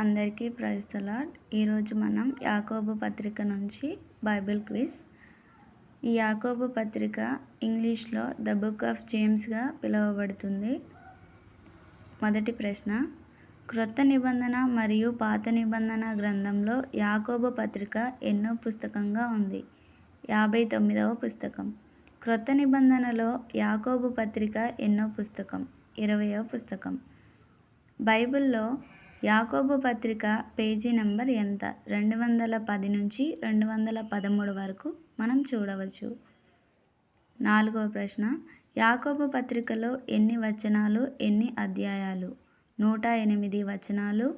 అందరికీ praise the lord ఈరోజు మనం యాకోబు పత్రిక నుంచి బైబిల్ క్విజ్. ఈ యాకోబు పత్రిక ఇంగ్లీష్లో ద బుక్ ఆఫ్ జేమ్స్గా పిలువబడుతుంది. మొదటి ప్రశ్న క్రొత్త నిబంధన మరియు పాత నిబంధన గ్రంథంలో యాకోబు పత్రిక ఎన్నో పుస్తకంగా ఉంది? యాభై తొమ్మిదవ పుస్తకం. క్రొత్త నిబంధనలో యాకోబు పత్రిక ఎన్నో పుస్తకం? ఇరవయో పుస్తకం. బైబిల్లో యాకోబు పత్రిక పేజీ నెంబర్ ఎంత? రెండు వందల పది నుంచి రెండు వందల పదమూడు వరకు మనం చూడవచ్చు. నాలుగవ ప్రశ్న. యాకోబు పత్రికలో ఎన్ని వచనాలు ఎన్ని అధ్యాయాలు? నూట ఎనిమిది వచనాలు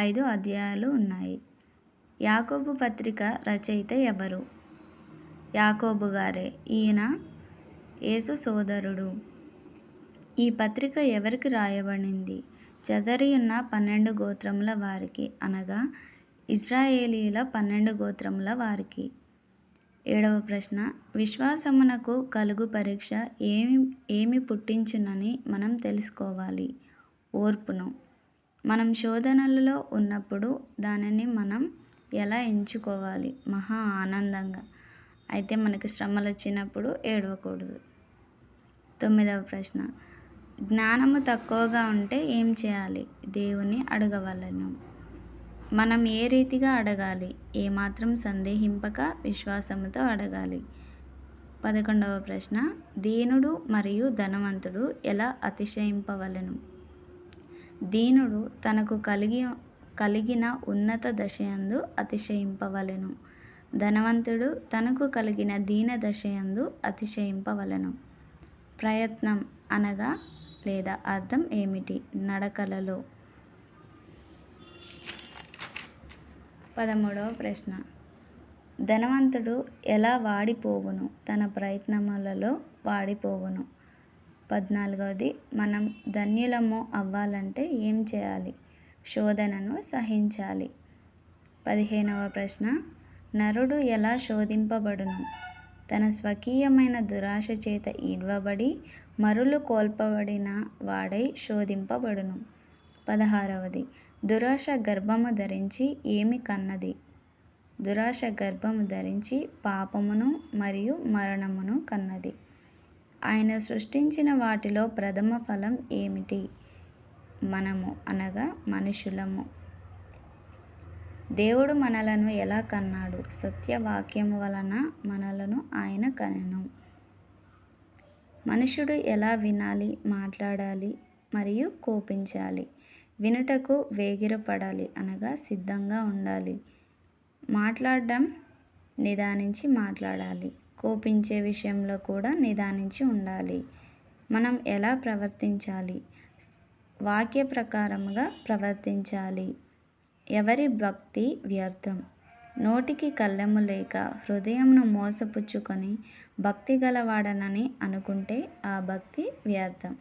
ఐదు అధ్యాయాలు ఉన్నాయి. యాకోబు పత్రిక రచయిత ఎవరు? యాకోబు గారే. ఈయన యేసు సోదరుడు. ఈ పత్రిక ఎవరికి రాయబడింది? చెదరి ఉన్న పన్నెండు గోత్రముల వారికి అనగా ఇజ్రాయేలీల పన్నెండు గోత్రముల వారికి. ఏడవ ప్రశ్న విశ్వాసమునకు కలుగు పరీక్ష ఏమి ఏమి పుట్టించునని మనం తెలుసుకోవాలి. ఓర్పును మనం శోధనలలో ఉన్నప్పుడు దానిని మనం ఎలా ఎంచుకోవాలి? మహా ఆనందంగా. అయితే మనకి శ్రమలు వచ్చినప్పుడు ఏడవకూడదు. తొమ్మిదవ ప్రశ్న జ్ఞానము తక్కువగా ఉంటే ఏం చేయాలి? దేవుని అడగవలను. మనం ఏ రీతిగా అడగాలి? ఏమాత్రం సందేహింపక విశ్వాసముతో అడగాలి. పదకొండవ ప్రశ్న. దీనుడు మరియు ధనవంతుడు ఎలా అతిశయింపవలను? దీనుడు తనకు కలిగి కలిగిన ఉన్నత దశయందు అతిశయింపవలెను. ధనవంతుడు తనకు కలిగిన దీన దశయందు అతిశయింపవలను. ప్రయత్నం అనగా లేదా అర్థం ఏమిటి? నడకలలో. పదమూడవ ప్రశ్న. ధనవంతుడు ఎలా వాడిపోవును? తన ప్రయత్నములలో వాడిపోవును. పద్నాలుగవది. మనం ధన్యులము అవ్వాలంటే ఏం చేయాలి? శోధనను సహించాలి. పదిహేనవ ప్రశ్న. నరుడు ఎలా శోధింపబడును? తన స్వకీయమైన దురాశ చేత ఈడ్వబడి మరులు కోల్పబడిన వాడై శోధింపబడును. పదహారవది. దురాశ గర్భము ధరించి ఏమి కన్నది? దురాశ గర్భము ధరించి పాపమును మరియు మరణమును కన్నది. ఆయన సృష్టించిన వాటిలో ప్రథమ ఫలం ఏమిటి? మనము అనగా మనుషులము. దేవుడు మనలను ఎలా కన్నాడు? సత్యవాక్యము వలన మనలను ఆయన కనెను. మనుషుడు ఎలా వినాలి మాట్లాడాలి మరియు కోపించాలి? వినుటకు వేగిరపడాలి అనగా సిద్ధంగా ఉండాలి. మాట్లాడడం నిదానించి మాట్లాడాలి. కోపించే విషయంలో కూడా నిదానించి ఉండాలి. మనం ఎలా ప్రవర్తించాలి? వాక్య ప్రకారముగా ప్రవర్తించాలి. ఎవరి భక్తి వ్యర్థం? నోటికి కళ్ళెము లేక హృదయంను మోసపుచ్చుకొని భక్తి గలవాడనని అనుకుంటే ఆ భక్తి వ్యర్థం.